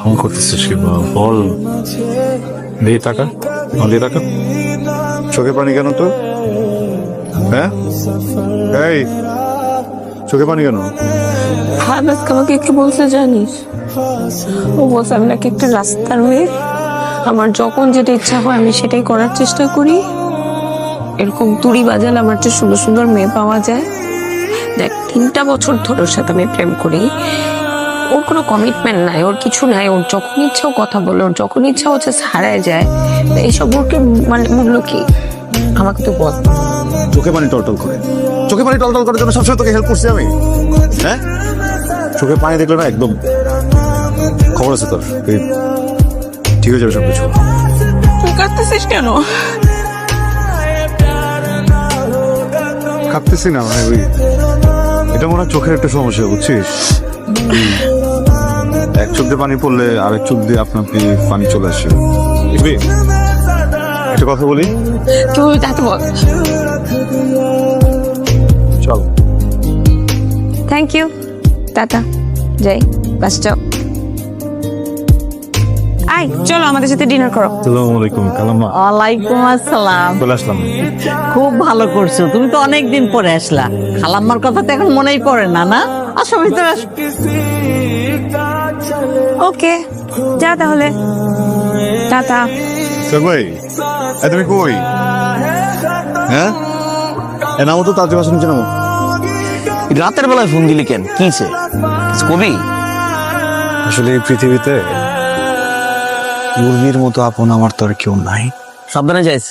আমি করতেছিস কি বল? বল। দিয়ে টাকা। দিয়ে টাকা। চোখে পানি কেন তো হ্যাঁ? এই চোখে পানি কেন? আজকে আমাকে কি বলতে জানিস? ও বলছে আমি নাকি একটা রাস্তার মেয়ে। আমার যখন যেটা ইচ্ছা হয় আমি সেটাই করার চেষ্টা করি। এরকম তুড়ি বাজালে আমার যে সুন্দর সুন্দর মেয়ে পাওয়া যায়। দেখ তিনটা বছর ধরে ওর সাথে আমি প্রেম করি। ওর কোনো কমিটমেন্ট নাই ওর কিছু নাই ওর যখন ইচ্ছা ও কথা বলে ওর যখন ইচ্ছা হচ্ছে হারায় যায়। তো এইসব ওরকে মানে মূল্য কি আমাকে তো বল। চোখে পানি টলটল করে। চোখে পানি টলটল করার জন্য সবসময় তোকে হেল্প করছি আমি। হ্যাঁ? চোখে পানি দেখলে না একদম খবর আছে তোর। ঠিক হয়ে যাবে সব কিছু তুই কাঁদতেছিস কেন? কাঁপতেছি না মানে ওই এটা মনে হয় চোখের একটা সমস্যা বুঝছিস? এক চোখ দিয়ে পানি পড়লে আরেক চোখ দিয়ে আপনা আপনি পানি চলে আসে? দেখবি একটা কথা বলি। তুই তাতে বল। চল। থ্যাংক ইউ টাটা। যাই। বাস যাও। চলো আমাদের সাথে ডিনার করো। আসসালামু আলাইকুম কালাম্মা ওয়ালাইকুম আসসালাম। চলে আসলাম। খুব ভালো করছ তুমি তো অনেক দিন পরে আসলা। খালাম্মার কথা তো এখন মনেই পড়ে না না? আসো ভিতরে আসো। ওকে যা তাহলে। টাটা। এ তুমি কই? হ্যাঁ? এ নামো তো তাড়াতাড়ি বাসন নামো। রাতের বেলায় ফোন দিলি কেন? কিছে কবি? আসলে এই পৃথিবীতে মুরগির মতো আপন আমার তো আর কেউ নাই। সাবধানে যাইস।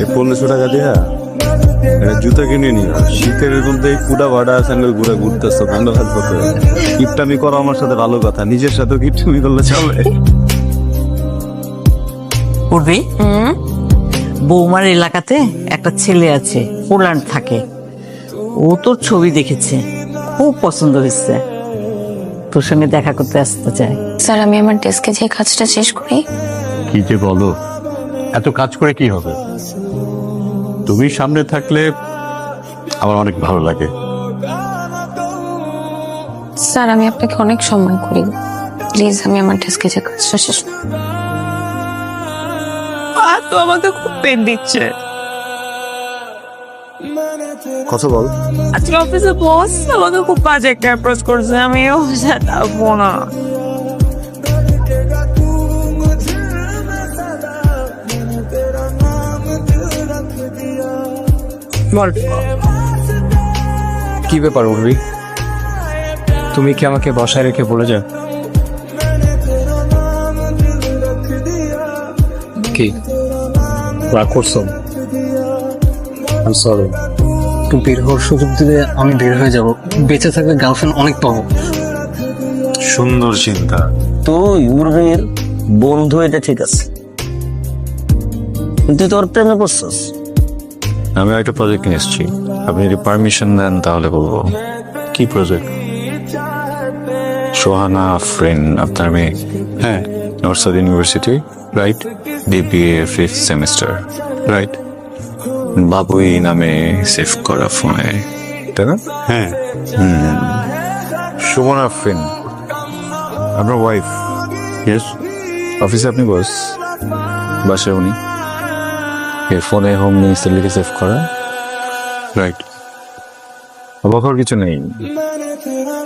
এই পনেরোশো টাকা দিয়া একটা জুতা কিনে নি শীতের মধ্যে এই কুড়া ভাড়া স্যান্ডেল ঘুরে ঘুরতেছো কান্ড হাত পথে কিপটামি করো আমার সাথে ভালো কথা। নিজের সাথে কিপটামি করলে চলে। পূর্বী বৌমার এলাকাতে একটা ছেলে আছে পোল্যান্ড থাকে। ও তোর ছবি দেখেছে। খুব পছন্দ হয়েছে। তোর সঙ্গে দেখা করতে আসতে চাই। স্যার আমি আমার ডেস্কে যে কাজটা শেষ করি। কি যে বলো। এত কাজ করে কি হবে? তুমি সামনে থাকলে আমার অনেক ভালো লাগে। স্যার আমি আপনাকে অনেক সম্মান করি। প্লিজ আমি আমার ডেস্কে যে কাজটা শেষ তো আমাকে খুব পেন দিচ্ছে। কথা বল। আজকে অফিসে বস আমাকে খুব বাজে একটা অ্যাপ্রোচ করছে। আমি অফিসে থাকব না। বল। কি ব্যাপার উর্বি? তুমি কি আমাকে বসায় রেখে বলে যাও? কি? রাগ করছ? সরি তুমি বের হওয়ার সুযোগ দিলে আমি বের হয়ে যাব। বেঁচে থাকলে গার্লফ্রেন্ড অনেক পাবো। সুন্দর চিন্তা। তুই উর্বের বন্ধু এটা ঠিক আছে। কিন্তু তুই তোর প্রেমে পড়ছস। আমি একটা প্রজেক্ট নিয়ে এসেছি। আপনি যদি পারমিশন দেন তাহলে বলব। কি প্রজেক্ট সোহানা ফ্রেন্ড আপনার মেয়ে। হ্যাঁ। North South University right BBA fifth semester right Babui নামে সেভ করা ফোনে তাই না? হ্যাঁ। সুমন আফরিন আপনার ওয়াইফ ইয়েস অফিসে আপনি বস বাসায় উনি। এর ফোনে হোম মিনিস্টার লিখে সেভ করা। রাইট অবাক হওয়ার কিছু নেই।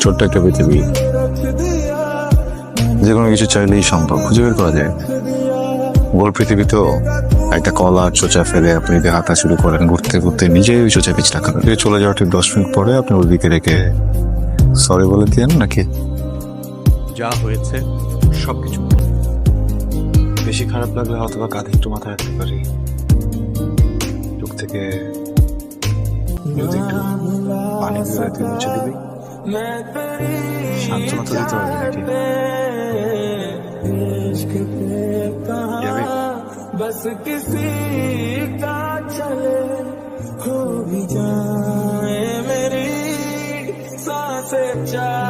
ছোট্ট একটা পৃথিবী। যে কোনো কিছু চাইলেই সম্ভব। খুঁজে বের করা যায়। গোল পৃথিবী তো একটা কলা চোচা ফেলে আপনি যদি হাঁটা শুরু করেন, ঘুরতে ঘুরতে নিজেই ওই চোচা পিছলা খাবেন। দিয়ে চলে যাওয়ার ঠিক দশ মিনিট পরে আপনি ওর দিকে রেখে সরি বলে দিয়েন নাকি? যা হয়েছে, সবকিছু। বেশি খারাপ লাগলে হয়তো বা কাঁধে একটু মাথা রাখতে পারি। চোখ থেকে যদি একটু পানি মুছে দিবি। সান্ত্বনা তো দিতে পারবি নাকি? बस किसी का चले हो भी जाए मेरी साँसें चाह